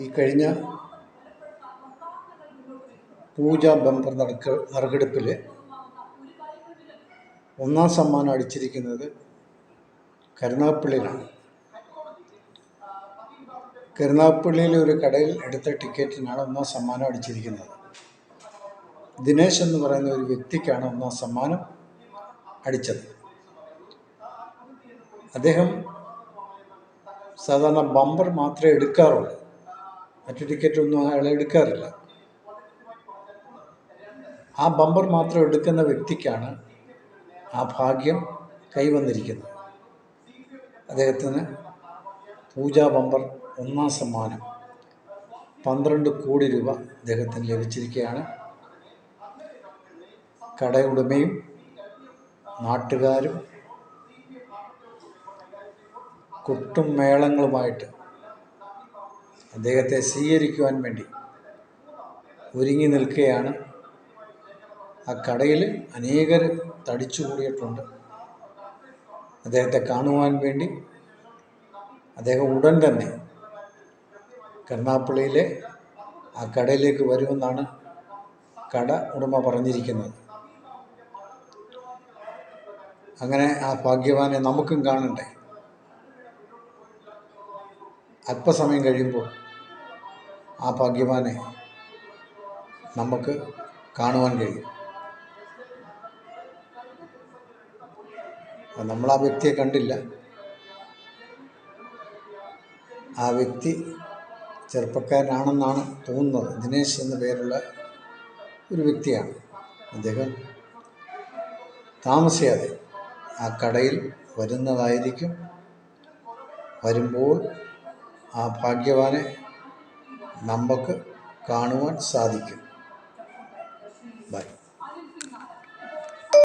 ഈ കഴിഞ്ഞ പൂജ ബംബർ നറുക്ക് നറുക്കെടുപ്പിൽ ഒന്നാം സമ്മാനം അടിച്ചിരിക്കുന്നത് കരുനാഗപ്പള്ളിയിലാണ്. കരുനാഗപ്പള്ളിയിലെ ഒരു കടയിൽ എടുത്ത ടിക്കറ്റിനാണ് ഒന്നാം സമ്മാനം അടിച്ചിരിക്കുന്നത്. ദിനേശ് എന്ന് പറയുന്ന ഒരു വ്യക്തിക്കാണ് ഒന്നാം സമ്മാനം അടിച്ചത്. അദ്ദേഹം സാധാരണ ബംബർ മാത്രമേ എടുക്കാറുള്ളൂ. മറ്റു ടിക്കറ്റൊന്നും അയാൾ എടുക്കാറില്ല. ആ ബമ്പർ മാത്രം എടുക്കുന്ന വ്യക്തിക്കാണ് ആ ഭാഗ്യം കൈവന്നിരിക്കുന്നത്. അദ്ദേഹത്തിന് പൂജാ ബമ്പർ ഒന്നാം സമ്മാനം. പന്ത്രണ്ട് കോടി രൂപ അദ്ദേഹത്തിന് ലഭിച്ചിരിക്കുകയാണ്. കടയുടമയും നാട്ടുകാരും കൊട്ടും മേളങ്ങളുമായിട്ട് അദ്ദേഹത്തെ സ്വീകരിക്കുവാൻ വേണ്ടി ഒരുങ്ങി നിൽക്കുകയാണ്. ആ കടയിൽ അനേകർ തടിച്ചുകൂടിയിട്ടുണ്ട്. അദ്ദേഹത്തെ കാണുവാൻ വേണ്ടി അദ്ദേഹം ഉടൻ തന്നെ കരുനാപ്പള്ളിയിലെ ആ കടയിലേക്ക് വരുമെന്നാണ് കട ഉടമ പറഞ്ഞിരിക്കുന്നത്. അങ്ങനെ ആ ഭാഗ്യവാനെ നമുക്കും കാണണ്ടേ? അല്പസമയം കഴിയുമ്പോൾ ആ ഭാഗ്യവാനെ നമുക്ക് കാണുവാൻ കഴിയും. നമ്മൾ ആ വ്യക്തിയെ കണ്ടില്ല. ആ വ്യക്തി ചെറുപ്പക്കാരനാണെന്നാണ് തോന്നുന്നത്. ദിനേശ് എന്ന പേരുള്ള ഒരു വ്യക്തിയാണ്. അദ്ദേഹം താമസിയാതെ ആ കടയിൽ വരുന്നതായിരിക്കും. വരുമ്പോൾ ആ ഭാഗ്യവാനെ നമുക്ക് കാണുവാൻ സാധിക്കും.